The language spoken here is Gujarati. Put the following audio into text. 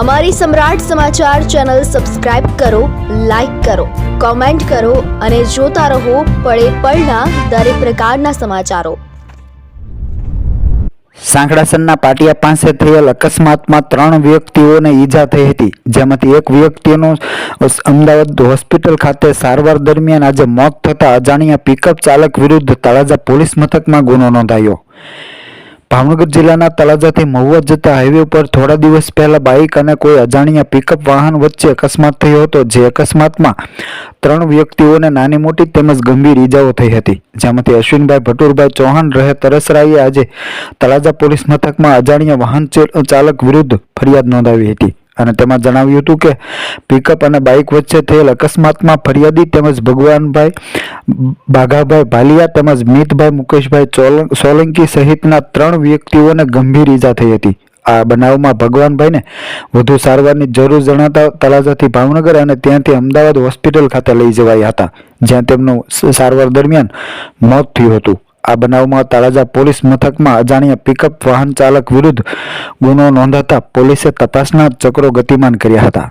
અમારી સમ્રાટ સમાચાર ચેનલ સબસ્ક્રાઇબ કરો, લાઇક કરો, કોમેન્ટ કરો અને જોતા રહો પળે પળના દરેક પ્રકારના સમાચારો. સાંકડાસરના પાટિયા પાસે થયેલ અકસ્માતમાં ત્રણ વ્યક્તિઓને ઈજા થઈ હતી, જેમાંથી એક વ્યક્તિનું અમદાવાદ હોસ્પિટલ ખાતે સારવાર દરમિયાન આજે મોત થતા અજાણ્યા પિકઅપ ચાલક વિરુદ્ધ તળાજા પોલીસ મથકમાં ગુનો નોંધાયો. ભાવનગર જિલ્લાના તળાજાથી મહુવા જતા હાઈવે પર થોડા દિવસ પહેલા બાઇક અને કોઈ અજાણ્યા પિકઅપ વાહન વચ્ચે અકસ્માત થયો હતો, જે અકસ્માતમાં ત્રણ વ્યક્તિઓને નાની મોટી તેમજ ગંભીર ઈજાઓ થઈ હતી. જેમાંથી અશ્વિનભાઈ ભટુરભાઈ ચૌહાણ રહે તરસરાઈએ આજે તળાજા પોલીસ મથકમાં અજાણ્યા વાહન ચાલક વિરુદ્ધ ફરિયાદ નોંધાવી હતી. અને તેમાં જણાવ્યું હતું કે પિકઅપ અને બાઇક વચ્ચે થયેલ અકસ્માતમાં ફરિયાદી તેમજ ભગવાનભાઈ બાઘાભાઈ ભાલિયા તેમજ મિતભાઈ મુકેશભાઈ સોલંકી સહિતના ત્રણ વ્યક્તિઓને ગંભીર ઈજા થઈ હતી. આ બનાવમાં ભગવાનભાઈને વધુ સારવારની જરૂર જણાતા તળાજાથી ભાવનગર અને ત્યાંથી અમદાવાદ હોસ્પિટલ ખાતે લઈ જવાયા હતા, જ્યાં તેમનું સારવાર દરમિયાન મોત થયું હતું. આ બનાવમાં તળાજા પોલીસ મથકમાં અજાણ્યા પિકઅપ વાહન ચાલક વિરુદ્ધ ગુનો નોંધાતા પોલીસે તપાસના ચક્રો ગતિમાન કર્યા હતા.